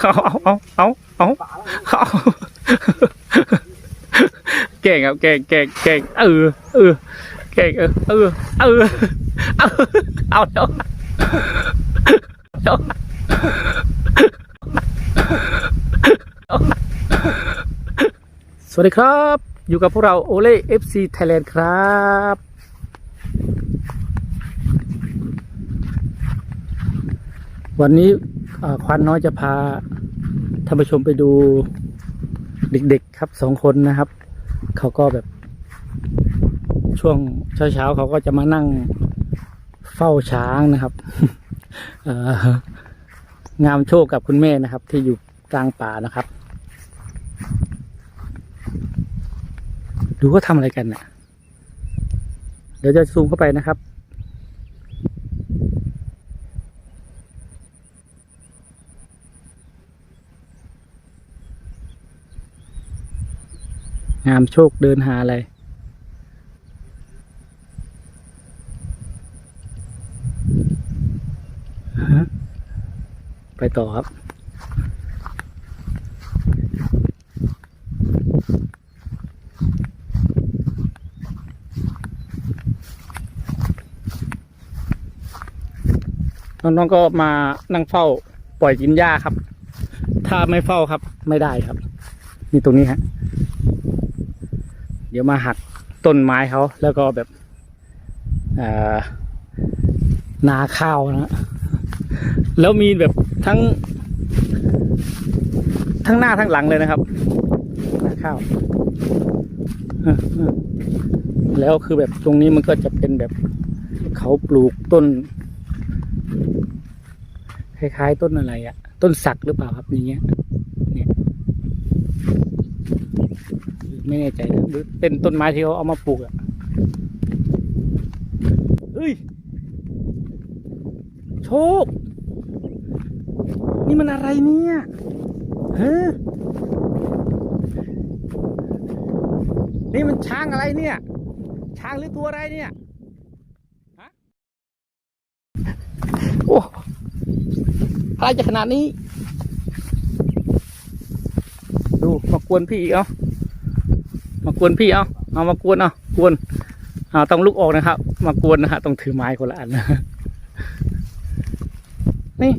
เอาเอาเอาเอาเอาเอาเก่งครับเก่งเก่งเก่งเออเออเก่งเออเออเออเอาเอาเดี๋ยวเดี๋ยวสวัสดีครับ อยู่กับพวกเราโอเล่เอฟซีไทยแลนด์ครับ วันนี้ควันน้อยจะพาท่านผู้ชมไปดูเด็กๆครับสองคนนะครับ เขาก็แบบ ช่วงเช้าๆเขาก็จะมานั่งเฝ้าช้างนะครับงามโชคกับคุณแม่นะครับ ที่อยู่กลางป่านะครับ ดูว่าทำอะไรกันน่ะ เดี๋ยวจะซูมเข้าไปนะครับ งามโชคเดินหาอะไรฮะไปต่อครับ น้องๆก็มานั่งเฝ้าปล่อยกินหญ้าครับ ถ้าไม่เฝ้าครับ ไม่ได้ครับ นี่ตรงนี้ฮะ เดี๋ยวมาหักต้นไม้เขาแล้วก็แบบนาข้าวนะแล้วมีแบบทั้ง ทั้งหน้าทั้งหลังเลยนะครับนาข้าวแล้วคือแบบตรงนี้มันก็จะเป็นแบบเขาปลูกต้นคล้ายๆต้นอะไรอะต้นสักหรือเปล่าครับอย่างเงี้ย ไม่แน่ใจนะหรือเป็นต้นไม้ที่เขาเอามาปลูกอะเฮ้ย โชค นี่มันอะไรเนี่ยฮะนี่มันช้างอะไรเนี่ย ช้างหรือตัวอะไรเนี่ยฮะโอ้อะไรจะขนาดนี้ ดูมากวนพี่อีกเอา มากวนพี่เอาเอามากวนเอากวนเอาต้องลุกออกนะครับ มากวนนะฮะต้องถือไม้คนละอันนะนี่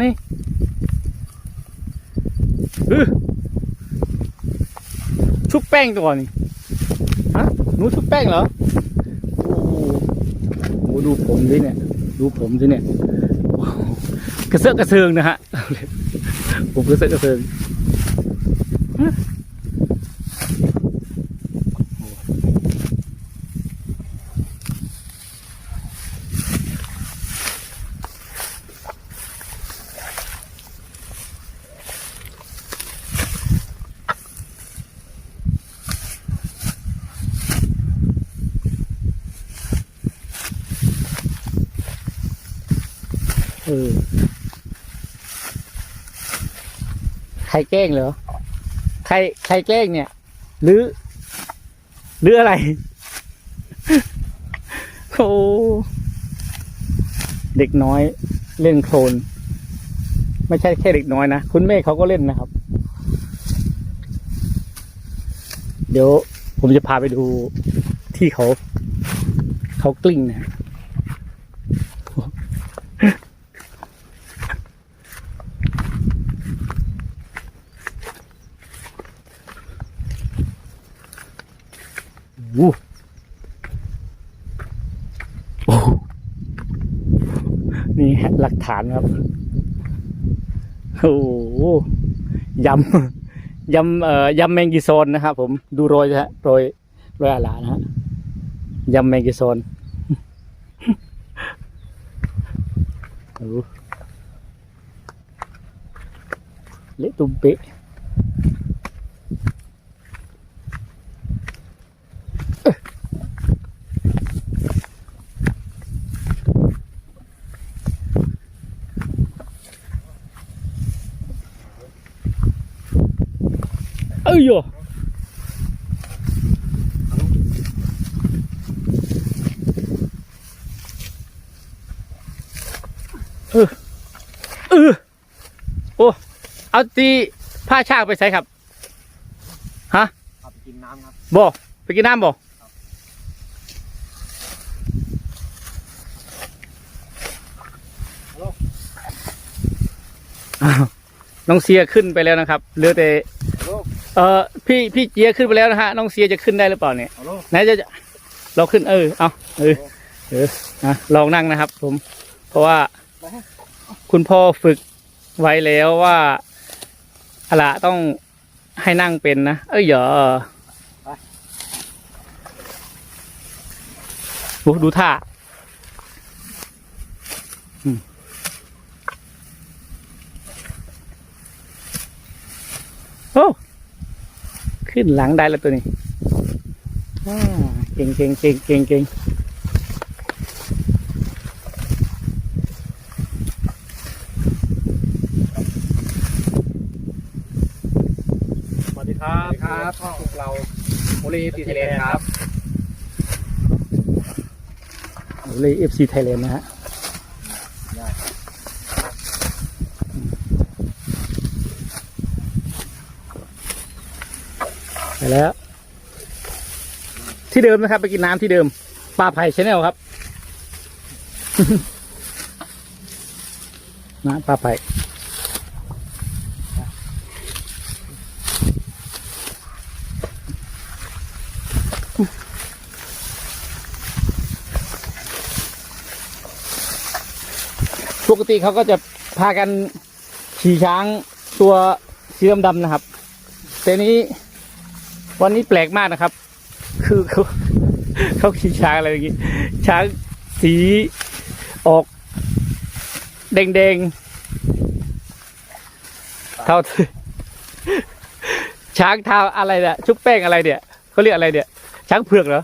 นี่ชุบแป้งก่อนนี่ฮะหนูชุบแป้งเหรอโอ้โหดูผมดิเนี่ย ดูผมดิเนี่ยกระเซาะกระเซิงนะฮะผมกระเซาะกระเซิง ออใครแกล้งเหรอ ใครใครแกล้งเนี่ย หรือ หรืออะไร โอ้เด็กน้อยเล่นโคลนไม่ใช่แค่เด็กน้อยนะ คุณแม่เขาก็เล่นนะครับ เดี๋ยวผมจะพาไปดูที่เขา เขากลิ้งนะฮะ วู้โอ้โห นี่หลักฐานครับ โอ้โหยำยำเอ่อยำแมงกิโซนนะครับผมดูโรยนะฮะโรยโรยอาลานะฮะยำแมงกิโซนโอ้เละตุ้มเป๊ะ อ้ยโยเออเออโอ้เอาตีผ้าช่างไปใส่ครับฮะเอาไปกินน้ำครับบ่ไปกินน้ำบ่อ้าวน้องเสียขึ้นไปแล้วนะครับเหลือแต่ฮัลโหล เออพี่พี่เจียขึ้นไปแล้วนะฮะน้องเสียจะขึ้นได้หรือเปล่าเนี่ยฮัลโหลไหนจะจะเราขึ้นเออเอาเออเออนะลองนั่งนะครับ ผม เพราะว่าคุณพ่อฝึกไว้แล้วว่าอะละต้องให้นั่งเป็นนะเอ้ยเหรอโอ้ดูท่าอืมโอ้ ขึ้นหลังได้แล้วตัวนี้อ่าเก่งเก่งเก่งเก่งเก่งสวัสดีครับครับพวกเราโอลีสีทะเลครับเลยเอฟซีไทยแลนด์นะฮะ ได้ ไป แล้ว ที่เดิมนะครับ ไปกินน้ำที่เดิมปลาไผ่ชาแนลครับนะปลาไผ่ปกติเขาก็จะพากันขี่ช้างตัวสีดำๆนะครับ แต่นี้ วันนี้แปลกมากนะครับ คือเขาเขาขี่ช้างอะไรอย่างงี้ ช้างสีออกแดงๆเท่าช้างเท้าอะไรเนี่ยชุบแป้งอะไรเนี่ยเขาเรียกอะไรเนี่ย ช้างเผือกเหรอ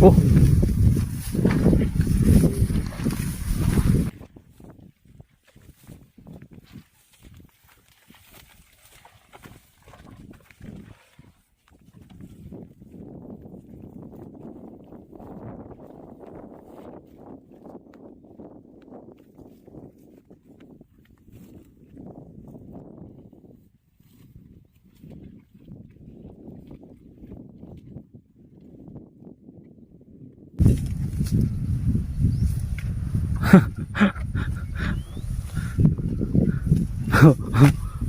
โอ้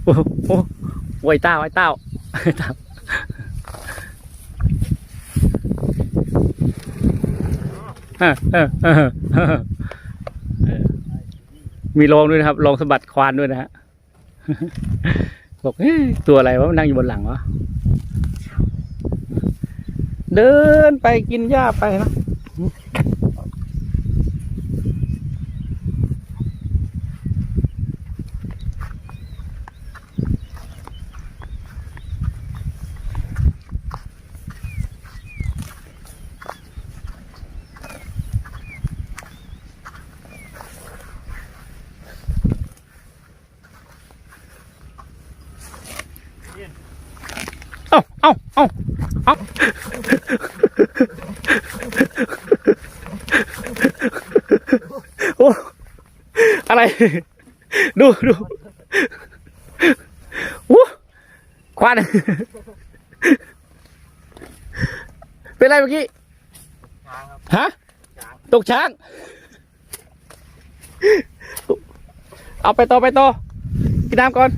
โอ้โหไว้เต้าไว้เต้าไว้เต้าเออมีลองด้วยนะครับลองสะบัดควานด้วยนะฮะบอกตัวอะไรวะมันนั่งอยู่บนหลังวะเดินไปกินหญ้าไปนะ เอ้า เอ้าเอ้าโอ้อะไร ดูดูโอ้ควันเป็นไรเมื่อกี้ฮะตกช้าง เอาไปต่อไปต่อกินน้ำก่อน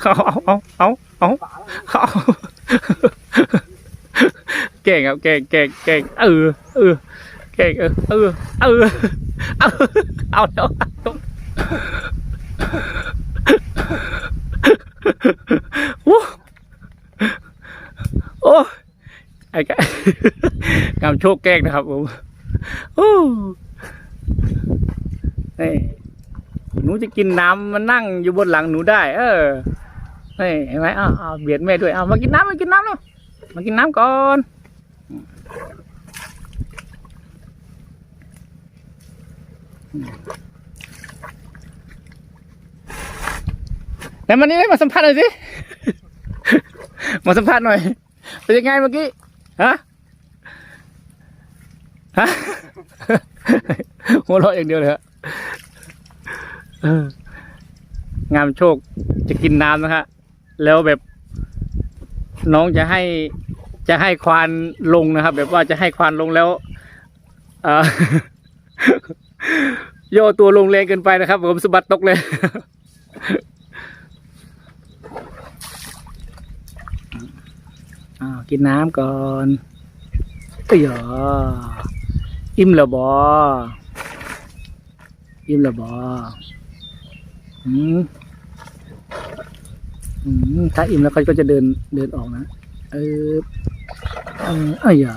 เอาเอาเอาเอาเอาเอาเก่งครับเก่งเก่งเก่งเออเออเก่งเออเออเออเอาเอาแล้วโอ้โอ้ไอ้แกงามโชคแกล้งนะครับผมโอ้นี่ หนูจะกินน้ำมานั่งอยู่บนหลังหนูได้ เออนี่เห็นไหมอ้าวเบียดแม่ด้วยอ้าวมากินน้ำมากินน้ำแล้วมากินน้ำก่อนแล้วมันนี่มาสัมภาษณ์หน่อยสิ มาสัมภาษณ์หน่อยเป็นยังไงเมื่อกี้ ฮะ ฮะหัวเราะอย่างเดียวเลยฮะ งามโชคจะกินน้ำนะฮะแล้วแบบน้องจะให้จะให้ควานลงนะครับ แบบว่าจะให้ควานลงแล้วเอ่อโย่ตัวลงแรงเกินไปนะครับ ผมสะบัดตกเลยอ้ากินน้ำก่อนเอ้ยเหรออิ่มแล้วบออิ่มแล้วบอ อืมอืมถ้าอิ่มแล้วเขาก็จะเดินเดินออกนะ เออเอออ้ยา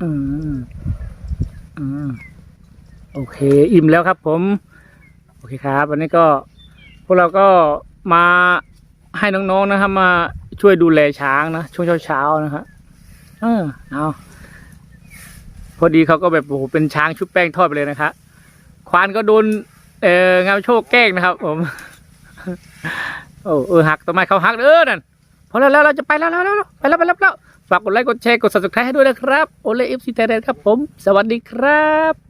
อืมอืมโอเค อิ่มแล้วครับผม โอเคครับ วันนี้ก็ พวกเราก็มาให้น้องๆนะครับ มาช่วยดูแลช้างนะ ช่วงเช้าๆนะครับเออเอาพอดีเขาก็แบบโอ้โหเป็นช้างชุบแป้งทอดไปเลยนะครับควานก็โดน เอองามโชคแกล้งนะครับ ผม โอ้เออหักต้นไม้เขาหักเออนั่นพอแล้วแล้วเราจะไปแล้วแล้วแล้วไปแล้วไปแล้วไปแล้วฝากกดไลค์กดแชร์กด subscribe ให้ด้วยนะครับโอเล่เอฟซีไทยแลนด์ครับผม สวัสดีครับ